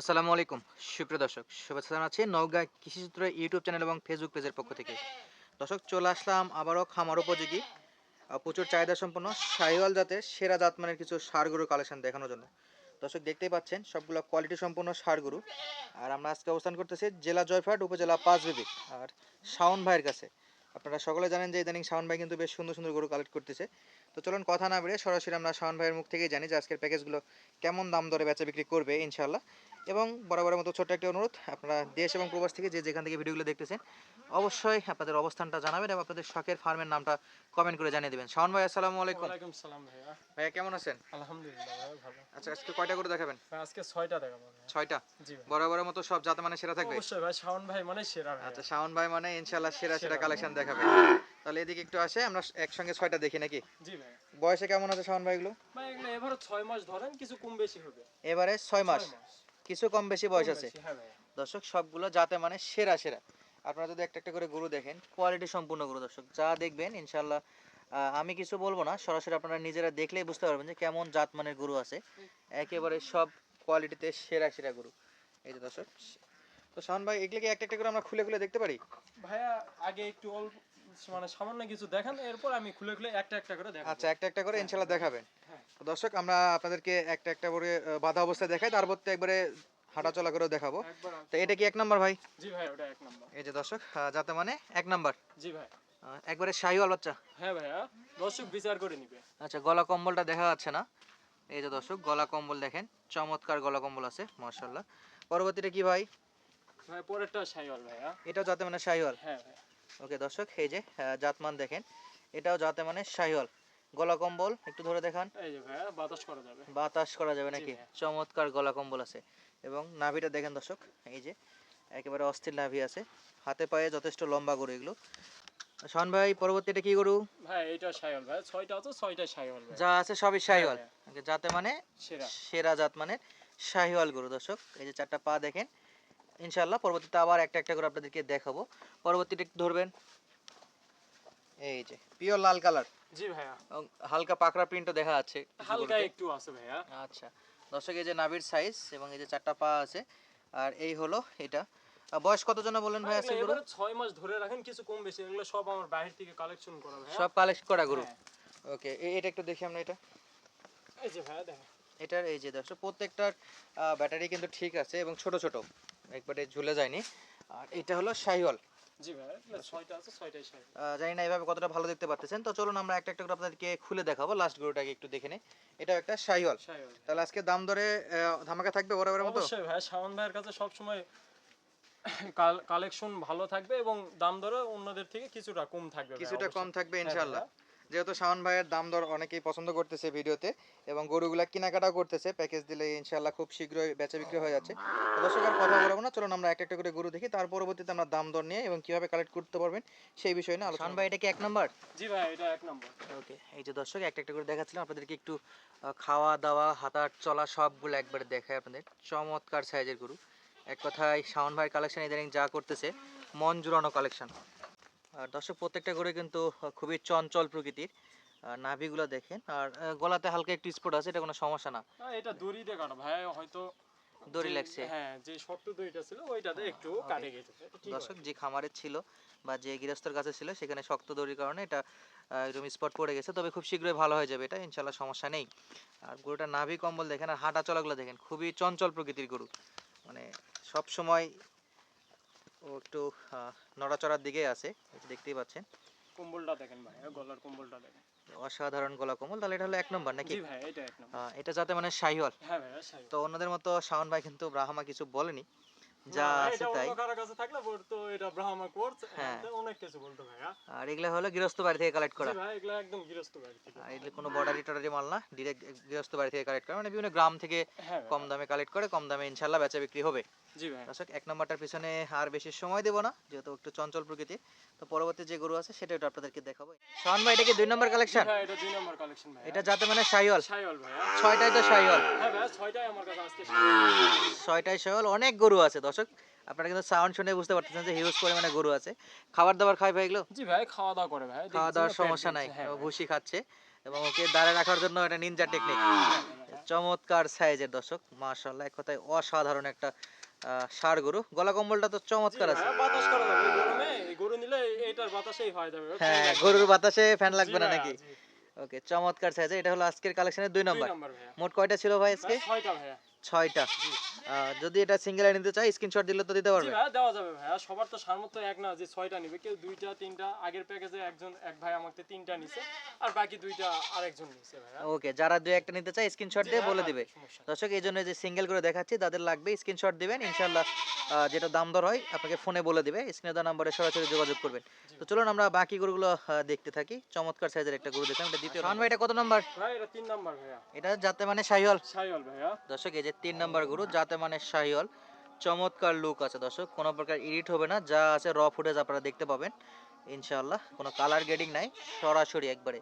আসসালামু আলাইকুম। সুপ্রিয় দর্শক, শুভেচ্ছা জানাচ্ছি নওগাঁ কৃষিসূত্র ইউটিউব চ্যানেল এবং ফেসবুক পেজের পক্ষ থেকে। দর্শক, চলে আসলাম আবারও খামার উপযোগী প্রচুর চাহিদা সম্পন্ন, শাহিওয়াল জাতের সেরা জাতমানের কিছু সার গরুর কালেকশন দেখানোর জন্য। দর্শক, দেখতেই পাচ্ছেন, সবগুলো কোয়ালিটি সম্পন্ন সার গরু আর আমরা আজকে অবস্থান করতেছি জেলা জয়ফাট, উপজেলা পাঁচবিবি আর শাওন ভাইয়ের কাছে। আপনারা সকলে জানেন যে ইদানিং শাওন ভাই কিন্তু বেশ সুন্দর সুন্দর গরু কালেক্ট করতেছে। তো চলুন কথা না বেড়ে সরাসরি আমরা শাওন ভাইয়ের মুখ থেকেই জানি যে আজকের প্যাকেজগুলো কেমন দাম দরে বেচা বিক্রি করবে ইনশাল্লাহ এবং বরাবরের মতো ছোট্ট একটা অনুরোধ আপনারা দেশ এবং প্রবাস থেকে যে যেখান থেকে ভিডিওগুলো দেখতেছেন অবশ্যই আপনাদের অবস্থানটা জানাবেন এবং আপনাদের শখের ফার্মের নামটা কমেন্ট করে জানিয়ে দেবেন। শাওন ভাই আসসালামু আলাইকুম। ওয়ালাইকুম সালাম ভাইয়া। ভাইয়া কেমন আছেন? আলহামদুলিল্লাহ ভালো। আচ্ছা আজকে কয়টা করে দেখাবেন? আজকে ছয়টা দেখাবো ভাইয়া। ছয়টা? জি বরাবরের মতো সব জাতে মানে সেরা থাকবে? অবশ্যই ভাই শাওন ভাই মানে সেরা আচ্ছা শাওন ভাই মানে ইনশাল্লাহ সেরা সেরা। কালেকশন দেখাবে। তাহলে এদিকে একটু আসে আমরা একসঙ্গে ছয়টা দেখি নাকি? জি ভাই বয়সে কেমন আছে শাওন ভাইগুলো? ভাই এগুলো এবারে ছয় মাস ধরেন কিছু কম বেশি হবে। এবারে ছয় মাস। ছয় মাস। কিছু কম বেশি বয়স আছে। হ্যাঁ দর্শক সবগুলো যাতে মানে সেরা সেরা। আপনারা যদি একটা একটা করে গরু দেখেন কোয়ালিটি সম্পূর্ণ গরু দর্শক। যা দেখবেন ইনশাল্লাহ আমি কিছু বলব না সরাসরি আপনারা নিজেরা দেখলেই বুঝতে পারবেন যে কেমন জাত মানের গরু আছে। একেবারে সব কোয়ালিটিতে সেরা সেরা গরু। এই যে দর্শক তো শাহন ভাই এগুলো কি একটা একটা করে আমরা খুলে খুলে দেখতে পারি? ভাইয়া আগে একটু অল্প মানে সামান্য কিছু দেখান এরপর আমি খুলে খুলে একটা একটা করে দেখাবো। আচ্ছা একটা একটা করে ইনশাল্লাহ দেখাবেন। হ্যাঁ। দর্শক আমরা আপনাদেরকে একটা একটা করে বাধা অবস্থায় দেখাই তারপর তো একবারে হাঁটাচলা করেও দেখাবো। তো এটা কি এক নাম্বার ভাই? জি ভাই ওটা এক নম্বর। এই যে দর্শক যাতে মানে এক নাম্বার। জি ভাই। একবারে শাহিওয়াল বাচ্চা। হ্যাঁ ভাইয়া দর্শক বিচার করে নিবে। আচ্ছা গলা কম্বলটা দেখা যাচ্ছে না। এই যে দর্শক গলা কম্বল দেখেন চমৎকার গলা কম্বল আছে মার্শাল্লাহ পরবর্তীটা কি ভাই? ভাই পরেরটা শাইওয়াল ভাইয়া। এটাও যাতে মানে শাহিওয়াল। হ্যাঁ ভাই ওকে দর্শক এই যে জাতমান দেখেন। এটাও যাতে মানে শাহিওয়াল। গলা কম্বল একটু ধরে দেখান। এই যে ভাইয়া বাতাস করা যাবে। বাতাস করা যাবে নাকি। চমৎকার গলা কম্বল আছে। এবং নাভিটা দেখেন দর্শক এই যে একেবারে অস্থির নাভি আছে। হাতে পায়ে যথেষ্ট লম্বা গরু এগুলো। শাহন ভাই পরবর্তীটা কি গরু? ভাই এটা শাইওয়াল ভাই ছয়টা আছে ছয়টা শাইওয়াল যা আছে সবই শাহিওয়াল। হ্যাঁ। Okay, যাতে মানে সেরা। সেরা জাত মানে শাহিওয়াল গরু দর্শক। এই যে চারটা পা দেখেন। ইনশাল্লাহ পরবর্তীতে আবার একটা একটা করে আপনাদেরকে দেখাবো। পরবর্তীটা একটু ধরবেন। এই যে পিওর লাল কালার জি ভাইয়া। হালকা পাকড়া প্রিন্টও দেখা যাচ্ছে হালকা একটু আছে ভাইয়া। আচ্ছা দর্শক এই যে নাভির সাইজ এবং এই যে চারটা পা আছে আর এই হলো এটা। বয়স কত জন বললেন ভাই আছে এবারে ছয় মাস ধরে রাখেন কিছু কম বেশি এগুলো সব আমার বাইরে থেকে কালেকশন করা ভাইয়া। সব কালেক্ট করা গরু হ্যাঁ। ওকে এটা একটু দেখি আমরা এটা। এই যে ভাইয়া দেখেন। এটার এই যে দর্শক প্রত্যেকটার ব্যাটারি কিন্তু ঠিক আছে এবং ছোট ছোট। একবারে ঝুলে যায়নি। আর এটা হলো শাহিওয়াল। জি ভাইয়া এগুলো ছয়টা আছে ছয়টাই শাড়ি জানি না এইভাবে কতটা ভালো দেখতে পাচ্ছেন। তো চলুন আমরা একটা একটা করে আপনাদেরকে খুলে দেখাবো। লাস্ট গরুটাকে একটু দেখে নিই। এটা একটা শাহিওয়াল। তাহলে আজকে দাম দরে আহ, ধামাকা থাকবে বরাবরের মতো? অবশ্যই ভাইয়া শাওন ভাইয়ের কাছে সব সময় কালেকশন ভালো থাকবে এবং দাম দরে অন্যদের থেকে কিছুটা কম থাকবে কিছুটা কম থাকবে হ্যাঁ ইনশাআল্লাহ। যেহেতু শাওন ভাইয়ের দাম দর অনেকেই পছন্দ করতেছে ভিডিওতে এবং গরুগুলা কেনাকাটাও করতেছে প্যাকেজ দিলে ইনশাআল্লাহ খুব শীঘ্রই বেচা বিক্রি হয়ে যাচ্ছে। দর্শক আর কথা বলব না চলুন আমরা একটা একটা করে গরু দেখি তার পরবর্তীতে আমরা দাম দর নিয়ে এবং কীভাবে কালেক্ট করতে পারবেন সেই বিষয়ে না আলোচনা ভাই এটা কি এক নাম্বার? জি ভাই এটা এক নম্বর। ওকে এই যে দর্শক একটা একটা করে দেখাচ্ছিলাম আপনাদেরকে একটু খাওয়া দাওয়া হাঁটার চলা সবগুলো একবারে দেখায় আপনাদের। চমৎকার সাইজের গরু। এক কথায় শাওন ভাইয়ের কালেকশন ইদানিং যা করতেছে মন জুড়ানো কালেকশন আর দর্শক প্রত্যেকটা গরু কিন্তু খুবই চঞ্চল প্রকৃতির। নাভিগুলো দেখেন। আর গলাতে হালকা একটু স্পট আছে এটা কোনো সমস্যা না। এটা দড়ি দিয়ে কাটা। ভাই হয়তো দড়ি লাগছে। হ্যাঁ যে শক্ত দড়িটা ছিল ওইটাতে একটু কাটে গেছে। দর্শক যে খামারের ছিল বা যে গৃহস্থর কাছে ছিল সেখানে শক্ত দড়ির কারণে এটা এরকম স্পট পড়ে গেছে। তবে খুব শীঘ্রই ভালো হয়ে যাবে এটা ইনশাল্লাহ সমস্যা নেই। আর গরুটা নাভি কম্বল দেখেন আর হাঁটা চলাগুলো দেখেন খুবই চঞ্চল প্রকৃতির গরু। মানে সব সময় ও একটু আহ, নড়াচড়ার দিকে আছে দেখতেই পাচ্ছেন। কম্বলটা দেখেন ভাই গলার কম্বলটা দেখেন। অসাধারণ গলা কম্বল তাহলে এটা হলো এক নম্বর নাকি? ভাই এটা এক নম্বর। এটা যাতে মানে শাহিওয়াল। হ্যাঁ ভাইয়া তো অন্যদের মতো শাওন ভাই কিন্তু ব্রাহ্মা কিছু বলেনি। যা আছে তাই। কাছে থাকলে বলতো এটা ব্রাহ্মা কোর্স হ্যাঁ। অনেক কিছু বলতো ভাইয়া। আর এগুলো হলো গৃহস্থ বাড়ি থেকে কালেক্ট করা। ভাই এগুলো একদম গৃহস্থ বাড়ি থেকে। আর এগুলো কোনো বর্ডারি টর্ডারি মাল না গৃহস্থ বাড়ি থেকে কালেক্ট করে মানে বিভিন্ন গ্রাম থেকে হ্যাঁ কম দামে কালেক্ট করে কম দামে ইনশাল্লাহ বেচা বিক্রি হবে। জি ভাই। দর্শক এক নম্বরটার পিছনে আর বেশি সময় দেবো না যেহেতু একটু চঞ্চল প্রকৃতি তো পরবর্তী যে গরু আছে সেটা একটু আপনাদেরকে দেখাবো। শাওন ভাই এটা কি দুই নম্বর কালেকশন এটা দুই নম্বর কালেকশন ভাই এটা যাতে মানে শাহিওয়াল ছয়টাই তো শাহিওয়াল হ্যাঁ ছয়টাই আমার কাছে আজকে ছয়টাই শাহিওয়াল অনেক গরু আছে দর্শক। আপনারা কিন্তু সাউন্ড শুনে বুঝতে পারতেছেন যে হিউজ পরিমাণে গরু আছে। খাবার দাবার খাই ভাই এগুলো জি ভাই খাওয়া দাওয়া করে ভাই। খাওয়া দাওয়ার সমস্যা নাই হ্যাঁ ভুসি খাচ্ছে এবং ওকে দাঁড়ায় রাখার জন্য এটা নিনজা টেকনিক চমৎকার সাইজের দর্শক মাশাআল্লাহ এক কথায় অসাধারণ একটা ষাঁড় গরু। গলা কম্বলটা তো চমৎকার আছে। বাতাস করা যাবে গরমে গরু নিলে এইটার বাতাসেই হয়ে যাবে। হ্যাঁ গরুর বাতাসে ফ্যান লাগবে না নাকি? ওকে চমৎকার সাইজ। এটা হলো আজকের কালেকশনের দুই নাম্বার মোট কয়টা ছিল ভাই আজকে? ছয়টা ভাইয়া। ছয়টা। যদি এটা সিঙ্গেল নিতে চাই স্ক্রিনশট দিলে তো দিতে পারবে। হ্যাঁ দেওয়া যাবে ভাইয়া সবার তো সামর্থ্য এক না যে ছয়টা নিবে। কেউ দুইটা তিনটা আগের প্যাকেজে একজন এক ভাই আমাকে তিনটা নিছে আর বাকি দুইটা আরেকজন নিছে ভাইয়া ওকে যারা দুই একটা নিতে চায় স্ক্রিনশট দিয়ে বলে পারবে, দিবে। দর্শক এই জন্য যে সিঙ্গেল করে দেখাচ্ছি তাদের লাগবে স্ক্রিনশট দিবেন। ইনশাল্লাহ আহ, যেটা দাম দর হয় আপনাকে ফোনে বলে দিবে। স্ক্রিনে দেওয়া নাম্বারে সরাসরি যোগাযোগ করবেন। তো চলুন আমরা বাকি গরুগুলো দেখতে থাকি। চমৎকার সাইজের একটা গরু দেখলাম। এটা দ্বিতীয় রান ভাই এটা কত নাম্বার ভাই এটা তিন নাম্বার ভাইয়া এটা যাতে মানে শাহিওয়াল। সাইওয়াল ভাইয়া। দর্শক এই যে তিন নাম্বার গরু যাতে মানে শাহিওয়াল। চমৎকার লুক আছে দর্শক কোনো প্রকার এডিট হবে না যা আছে র ফুটেজ আপনারা দেখতে পাবেন। ইনশাআল্লাহ কোনো কালার গ্রেডিং নাই সরাসরি একবারে।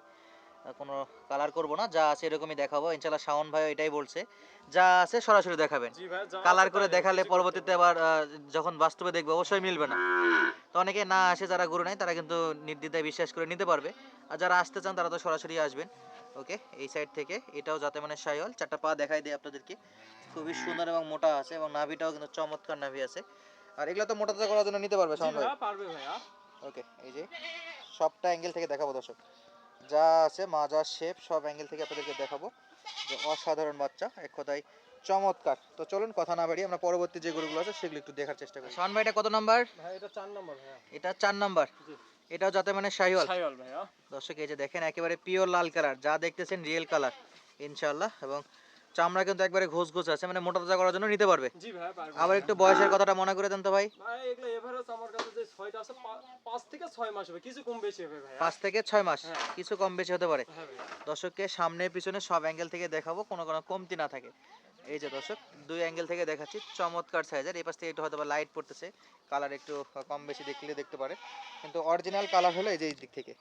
কোনো কালার করব না যা আছে এরকমই দেখাবো। ইনশাআল্লাহ শাওন ভাই এটাই বলছে। যা আছে সরাসরি দেখাবেন। কালার করে দেখালে পরবর্তীতে আবার যখন বাস্তবে দেখবে অবশ্যই মিলবে না। তো অনেকে না আসে যারা গরু নাই তারা কিন্তু নির্দ্বিধায় বিশ্বাস করে নিতে পারবে। আর যারা আসতে চান তারা তো সরাসরি আসবেন। ওকে এই সাইড থেকে এটাও যাতে মানে সাইওয়াল চারটা পা দেখাই দিই আপনাদেরকে। খুবই সুন্দর এবং মোটা আছে এবং নাভিটাও কিন্তু চমৎকার নাভি আছে। আর এগুলো তো মোটা তাজা করার জন্য নিতে পারবে শাওন পারবে ভাইয়া। ওকে এই যে সবটা অ্যাঙ্গেল থেকে দেখাবো দর্শক। যা আছে মাজা শেপ সব অ্যাঙ্গেল থেকে আপনাদেরকে দেখাবো। যে অসাধারণ বাচ্চা এক কথায় চমৎকার। তো চলুন কথা না বাড়িয়ে আমরা পরবর্তী যে গরুগুলো আছে সেগুলো একটু দেখার চেষ্টা করি। শাওন ভাই এটা কত নাম্বার? ভাই এটা চার নাম্বার ভাইয়া। এটা চার নাম্বার? জি। এটাও যাতে মানে শাহিওয়াল। সাইওয়াল ভাইয়া। দর্শক এই যে দেখেন একেবারে পিওর লাল কালার যা দেখতেছেন রিয়েল কালার ইনশাআল্লাহ। এবং চামড়া কিন্তু একবারে ঘোষ ঘোষ আছে মানে মোটা তাজা করার জন্য নিতে পারবে। আবার একটু বয়সের কথাটা মনে করে দেন তো ভাই। পাঁচ থেকে ছয় মাস হবে কিছু কম বেশি হবে ভাইয়া পাঁচ থেকে ছয় মাস। কিছু কম বেশি হতে পারে। হ্যাঁ দর্শককে সামনে পিছনে সব অ্যাঙ্গেল থেকে দেখাবো কোনো কোনো কমতি না থাকে। এই যে দর্শক দুই অ্যাঙ্গেল থেকে দেখাচ্ছি চমৎকার সাইজের এই পাশ থেকে একটু হয়তো লাইট পড়তেছে কালার একটু কম বেশি দেখলে দেখতে পারে। কিন্তু অরিজিনাল কালার হলো এই যে এই দিক থেকে।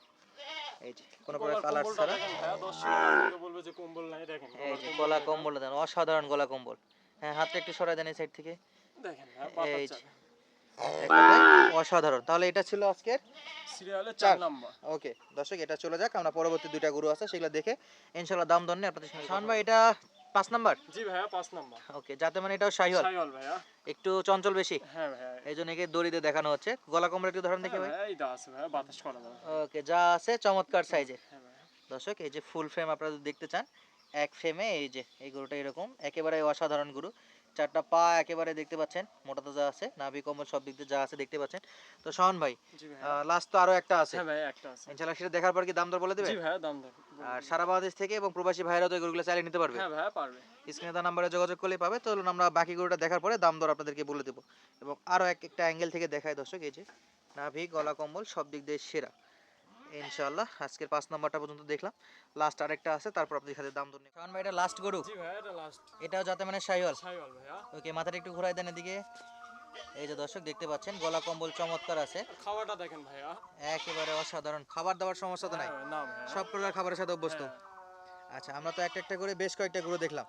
এই যে কোনো প্রকার কালার ছাড়া। কম্বল নাই দেখেন এই যে গলা। কম্বল দেন অসাধারণ গলা কম্বল। হ্যাঁ হাতটা একটু সরাই দেন এই সাইড থেকে। দেখেন এই যে। যাবে। এক কথায় অসাধারণ। তাহলে এটা ছিল আজকের নাম্বার। ওকে দর্শক এটা চলে যাক আমরা পরবর্তী দুইটা গরু আছে সেগুলো দেখে দাম দর নিয়ে আপনাদের শাওন ভাই এটা পাঁচ নাম্বার? জি ভাইয়া পাঁচ নাম্বার। ওকে যাতে মানে এটাও শাহিওয়াল ভাইয়া। একটু চঞ্চল বেশি। হ্যাঁ ভাইয়া। এই জন্য একে দড়িতে দেখানো হচ্ছে। গলা কম্বল একটু ধরেন দেখি হ্যাঁ ভাই। এই দা আছে ভাইয়া বাতাস করা যাবে ওকে যা আছে চমৎকার সাইজে হ্যাঁ দর্শক এই যে ফুল ফ্রেম আপনারা যদি দেখতে চান এক ফ্রেমে এই যে এই গরুটা এরকম একেবারে অসাধারণ গরু। চারটা পা একেবারে দেখতে পাচ্ছেন মোটা তাজা আছে নাভি কম্বল সব দিক দিয়ে যা আছে দেখতে পাচ্ছেন। তো শাওন ভাই লাস্ট তো আরও একটা আছে। হ্যাঁ ভাইয়া একটা আছে। ইনশাল্লাহ সেটা দেখার পর কি দাম দর বলে দেবে? জি ভাইয়া দাম দাম আর সারা বাংলাদেশ থেকে এবং প্রবাসী ভাইরা তো এগুলো চাইলে নিতে পারবে। হ্যাঁ ভাইয়া পারবে। স্ক্রিনে তার নাম্বারে যোগাযোগ করলে পাবে। তো আমরা বাকি গরুটা দেখার পরে দাম দর আপনাদেরকে বলে দেবো। এবং আরও এক একটা অ্যাঙ্গেল থেকে দেখায় দর্শক এই যে নাভি গলা কম্বল সব দিক দিয়ে সেরা। ইনশাআল্লাহ আজকের পাঁচ নাম্বারটা পর্যন্ত দেখলাম। লাস্ট আরেকটা আছে তারপর আপনাদের সাথে দাম দর কারণ ভাই এটা লাস্ট গরু। জি ভাইয়া এটা লাস্ট এটাও যাতে মানে সাইওয়াল ওকে মাথাটা একটু ঘুরাই দেন এদিকে। এই যে দর্শক দেখতে পাচ্ছেন গলা কম্বল চমৎকার আছে। খাওয়াটা দেখেন ভাইয়া। একেবারে অসাধারণ। খাবার দাবার সমস্যা তো নাই। হ্যাঁ, সব প্রকার খাবারের সাথে অভ্যস্ত। হ্যাঁ, আচ্ছা আমরা তো একটা একটা করে বেশ কয়েকটা গরু দেখলাম।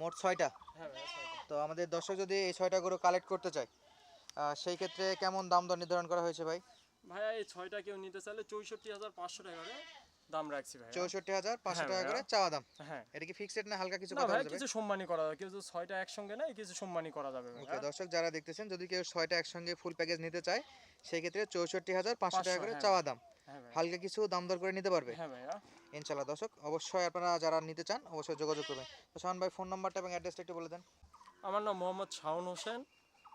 মোট ছয়টা। হ্যাঁ ছয়টা। তো আমাদের দর্শক যদি এই ছয়টা গরু কালেক্ট করতে চায় সেই ক্ষেত্রে কেমন দাম দর নির্ধারণ করা হয়েছে ভাই? ভাইয়া এই ছয়টা কেউ নিতে চাইলে চৌষট্টি হাজার পাঁচশো টাকা করে দাম রাখছি ভাইয়া। চৌষট্টি হাজার পাঁচশো হ্যাঁ টাকা করে চাওয়া দাম। হ্যাঁ। এটা কি ফিক্সড না হালকা কিছু ভাই কিছু সম্মানই করা যাবে। যদি ছয়টা একসঙ্গে কিছু সম্মানই করা যাবে ওকে দর্শক যারা দেখতেছেন যদি কেউ ছয়টা একসঙ্গে ফুল প্যাকেজ নিতে চায় সেই ক্ষেত্রে চৌষট্টি হাজার পাঁচশো টাকা করে হ্যাঁ। চাওয়া দাম। হ্যাঁ হালকা কিছু দাম দর করে নিতে পারবে। হ্যাঁ ভাইয়া। দর্শক অবশ্যই আপনারা যারা নিতে চান অবশ্যই যোগাযোগ করবেন। তো শাওন ভাই ফোন নাম্বারটা এবং অ্যাড্রেসটা একটু বলে দেন। আমার নাম মোহাম্মদ শাওন হোসেন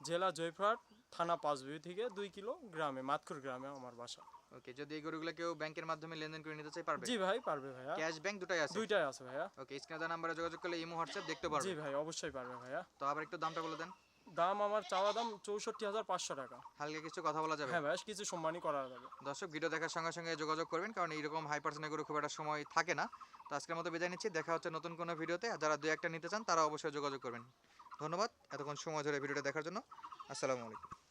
জেলা জয়ফ্রাট থানা পাঁচবিবি থেকে দুই কিলো গ্রামে মাতকুর গ্রামে আমার বাসা। ওকে যদি এই গরুগুলো কেউ ব্যাংকের মাধ্যমে লেনদেন করে নিতে চাই পারবে? জি ভাই পারবে ভাইয়া। ক্যাশ ব্যাংক দুটাই আছে? দুইটাই আছে ভাইয়া। ওকে স্ক্রিনে নাম্বারে যোগাযোগ করলে ইমো হোয়াটসঅ্যাপ দেখতে পারবে। জি ভাই অবশ্যই পারবে ভাইয়া। তো আবার একটু দামটা বলে দেন। দাম আমার চাওয়া দাম চৌষট্টি হাজার পাঁচশো টাকা। হালকা কিছু কথা বলা যাবে? হ্যাঁ ভাইয়া কিছু সম্মানই করা যাবে। দর্শক ভিডিও দেখার সঙ্গে সঙ্গে যোগাযোগ করবেন কারণ এইরকম হাই পার্সেন্টের গরু খুব একটা সময় থাকে না। তো আজকের মতো বিদায় নিচ্ছি দেখা হচ্ছে নতুন কোনো ভিডিওতে। আর যারা দুই একটা নিতে চান তারা অবশ্যই যোগাযোগ করবেন। ধন্যবাদ এতক্ষণ সময় ধরে ভিডিওটা দেখার জন্য। আসসালামু আলাইকুম।